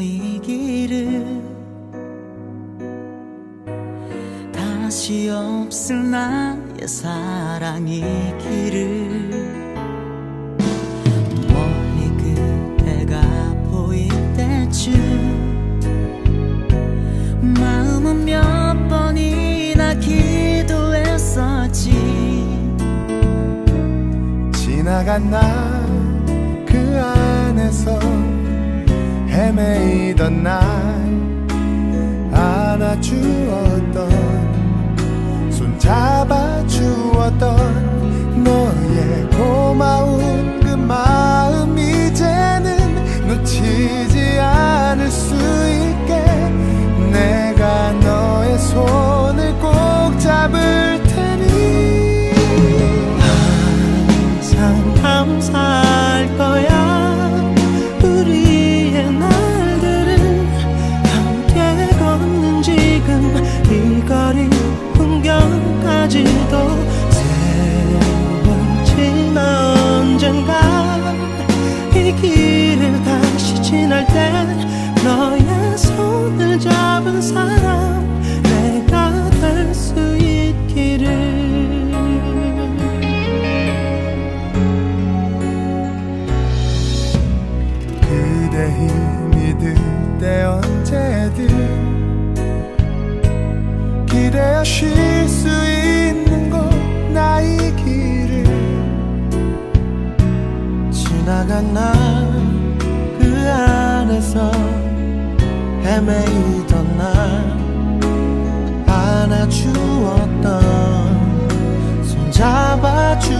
너의 길을 다시 없을 나의 사랑의 길을 멀리 그대가 보일 때쯤 마음은 몇 번이나 기도했었지. 지나간 날그 안에서 헤매이던 날 안아주었던 손 잡아주었던 너의 고마운 손을 잡은 사람 내가 될 수 있기를. 그대 기대어 쉴 수 있는 곳 나의 길을. 지나간 날 그 안에서 헤매이던 날 안아주었던 손 잡아주